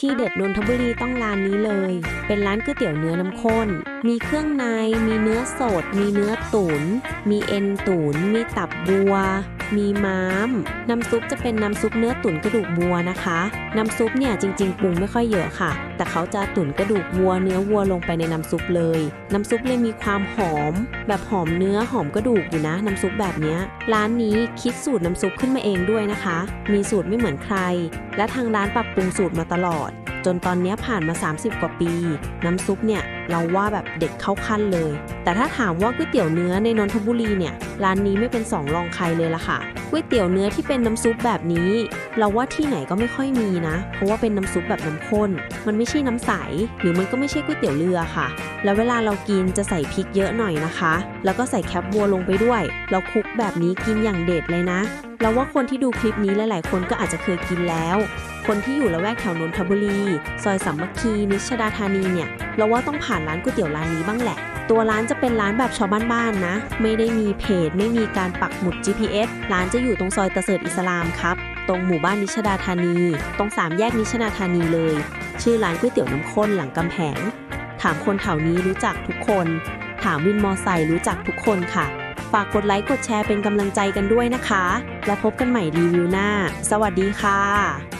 ที่เด็ดนนทบุรีต้องร้านนี้เลย เป็นร้านก๋วยเตี๋ยวเนื้อน้ำข้น มีเครื่องใน มีเนื้อสด มีเนื้อตุนมีเอ็นตุ๋น มีตับบัว มีม้าม น้ำซุปจะเป็นน้ำซุปเนื้อตุ๋นกระดูกบัวนะคะ น้ำซุปเนี่ยจริง ๆ ปรุงไม่ค่อยเยอะค่ะ แต่เขาจะตุ๋นกระดูกวัวเนื้อวัวลงไปในน้ำซุปเลย น้ำซุปเลยมีความหอม แบบหอมเนื้อหอมกระดูกอยู่นะ น้ำซุปแบบนี้ร้านนี้คิดสูตรน้ำซุปขึ้นมาเองด้วยนะคะ มีสูตรไม่เหมือนใคร และทางร้านปรับปรุงสูตรมาตลอด จนตอนนี้ผ่านมา 30 กว่าปี น้ำซุปเนี่ยเราว่าแบบเด็ดเข้าขั้นเลย แต่ถ้าถามว่าก๋วยเตี๋ยวเนื้อในนนทบุรีเนี่ยร้านนี้ไม่เป็นสองรองใครเลยล่ะค่ะก๋วยเตี๋ยวเนื้อที่เป็นน้ำซุปแบบนี้ เราว่าที่ไหนก็ไม่ค่อยมีนะ เพราะว่าเป็นน้ำซุปแบบน้ำข้น มันไม่ใช่น้ำใส หรือมันก็ไม่ใช่ก๋วยเตี๋ยวเรือค่ะ แล้วเวลาเรากินจะใส่พริกเยอะหน่อยนะคะ แล้วก็ใส่แคปวัวลงไปด้วย เราคลุกแบบนี้กินอย่างเด็ดเลยนะ เราว่าคนที่ดูคลิปนี้หลาย ๆ คนก็อาจจะเคยกินแล้ว คนที่อยู่ละแวกแถวนนทบุรี ซอยสามัคคี นิชดาธานีเนี่ย เราว่าต้องผ่านร้านก๋วยเตี๋ยวร้านนี้บ้างแหละ ตัวร้านจะเป็นร้านแบบชาวบ้านๆนะ ไม่ได้มีเพจ ไม่มีการปักหมุด GPS ร้านจะอยู่ตรงซอยตะเสริฐอิสลามครับ ตรงหมู่บ้านนิชดาธานี ตรงสามแยกนิชดาธานีเลย ชื่อร้านก๋วยเตี๋ยวน้ำข้นหลังกำแพง ถามคนแถวนี้รู้จักทุกคน ถามวินมอไซค์รู้จักทุกคนค่ะ ฝากกดไลค์กดแชร์เป็นกำลังใจกันด้วยนะคะ แล้วพบกันใหม่รีวิวหน้า สวัสดีค่ะ